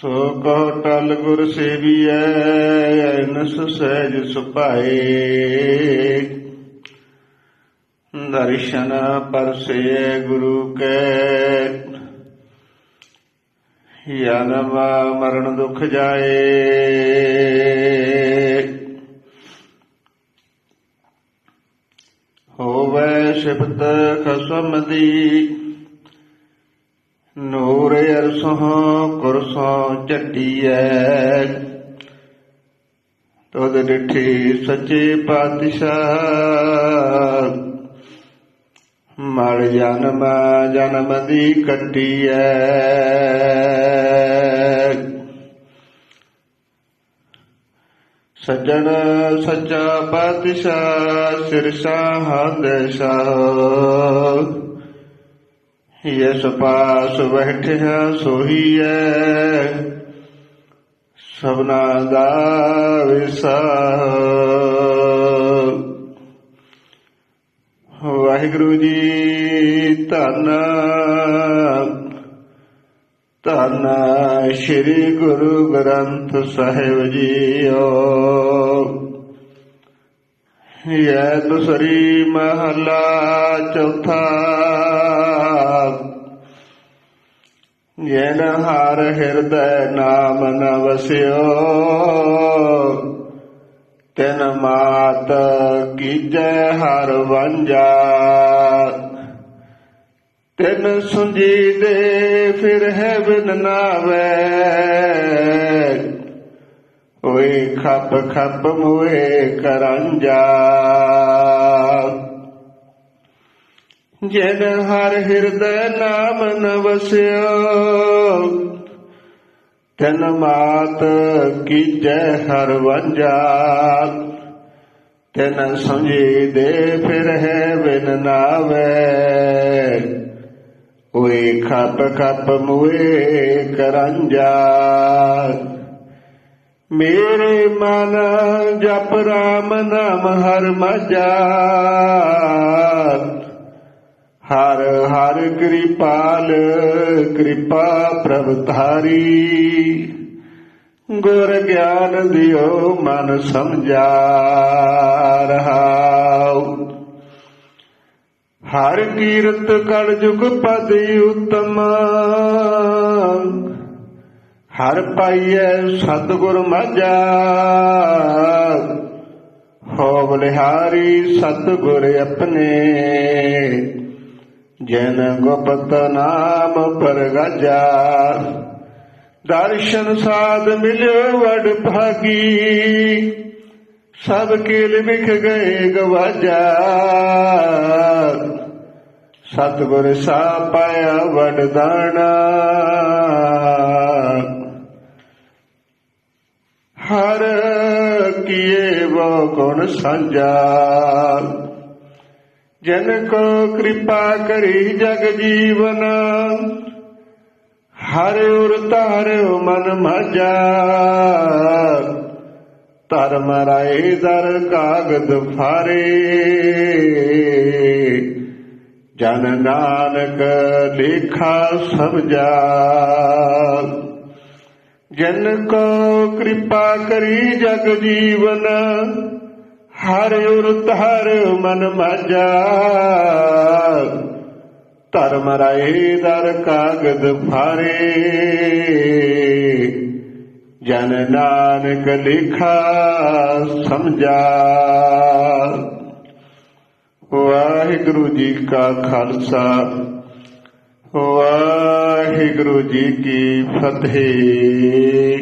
ਸੋ ਕੋ ਟਲ ਗੁਰ ਸੇਵੀਐ ਅਨਸ ਸਹਿਜ ਸੁਭਾਏ। ਦਰਸ਼ਨ ਪਰਸੇ ਗੁਰੂ ਕੈ। ਜਨਮ ਮਰਨ ਦੁਖ ਜਾਏ। ਹੋਵੇ ਸਿਫਤ ਖਸਮ ਦੀ। ਅਰਸੋਂ ਕੁਰਸੋਂ ਚੱਟੀਐ ਤੋਦ ਡਿਠੀ ਸੱਚੇ ਪਾਤਸ਼ਾਹ। ਮੜ ਜਨਮ ਜਨਮ ਦੀ ਕੱਟੀਐ। ਸੱਜਣ ਸੱਚਾ ਪਾਤਸ਼ਾਹ, ਸਿਰਸਾ ਹੰਦਸ਼ਾ। ਯਸ ਪਾਸ ਬੈਠਿਆ ਸੋਹੀਐ, ਸਭਨਾ ਦਾ ਵਿਸਾਹ ਵਾਹਿਗੁਰੂ ਜੀ ਧੰਨ ਧੰਨ ਸ੍ਰੀ ਗੁਰੂ ਗ੍ਰੰਥ ਸਾਹਿਬ ਜੀਓ। ਯੈ ਤੁਸਰੀ ਮਹਲਾ ਚੌਥਾ। ਜਨ ਹਰ ਹਿਰਦੈ ਨਾਮ ਨ ਵਸਿਓ। ਤਨ ਮਾਤ ਕੀਜੈ ਹਰ ਵੰਜਾ ਤਨ ਸੁਝੀ ਦੇ ਫਿਰ ਹੈ ਬਿਨ ਨਾਵੇ। ਓਏ ਖੱਪ ਖੱਪ ਮੋਏ ਕਰੰਜਾ। ਜਨ ਹਰ ਹਿਰਦੈ ਨਾਮ ਨ ਵਸਿਓ ਤਨ ਮਾਤ ਕੀਜੈ ਹਰ ਵੰਜਾ ਤਨ ਸਮਝੀ ਦੇ ਫਿਰ ਹੈ ਬਿਨ ਨਾਵੇ। ਓਏ ਖੱਪ ਖੱਪ ਮੂਏ ਕਰੰਜਾ। ਮੇਰੇ ਮਨ ਜਪ ਰਾਮ ਨਾਮ ਹਰ ਮਜਾ ਹਰ ਹਰ ਕਿਰਪਾਲ, ਕਿਰਪਾ ਪ੍ਰਭ ਧਾਰੀ। ਗੁਰ ਗਿਆਨ ਦਿਓ ਮਨ ਸਮਝਾ ਰਹਾਉ ਹਰ ਕੀਰਤ ਕਲ ਜੁਗ ਪਦੀ ਉਤਮ। ਹਰ ਪਾਈਐ ਸਤਿਗੁਰ ਮਾਝਾ। ਹੋ ਬਲਿਹਾਰੀ ਸਤਿਗੁਰ ਆਪਣੇ। ਜਨ ਗੁਪਤ ਨਾਮ ਪਰਗਾਜਾ। ਦਰਸ਼ਨ ਸਾਧ ਮਿਲਿਓ ਵਡ ਭਾਗੀ। ਸਭ ਕੀਲ ਵਿਖ ਗਏ ਗਵਾਜਾ। ਸਤਿਗੁਰ ਸਾ ਪਾਇਆ ਵਡ ਦਾਣਾ। ਹਰ ਕੀਏ ਵੋ ਗੁਣ ਸਾਂਝਾ। ਜਨ ਕੋ ਕਿਰਪਾ ਕਰੀ ਜਗ ਜੀਵਨ, ਹਰ ਉਰ ਤਾਰਿਓ ਮਨ ਮਾਜਾ ਧਰਮ ਰਾਏ ਦਰ ਕਾਗਦ ਫਾਰੇ। ਜਨ ਨਾਨਕ ਲੇਖਾ ਸਮਝਾ। ਜਨ ਕੋ ਕਿਰਪਾ ਕਰੀ ਜਗ ਜੀਵਨ, ਹਰ ਉਰਤ ਹਰ ਮਨ ਮਾਜਾ। ਧਰਮ ਰਾਏ ਦਰ ਕਾਗਦ ਫਾਰੇ। ਜਨ ਨਾਨਕ ਲਿਖਾ ਸਮਝਾ। ਵਾਹਿਗੁਰੂ ਜੀ ਕਾ ਖਾਲਸਾ। ਵਾਹਿਗੁਰੂ ਜੀ ਕੀ ਫਤਿਹ।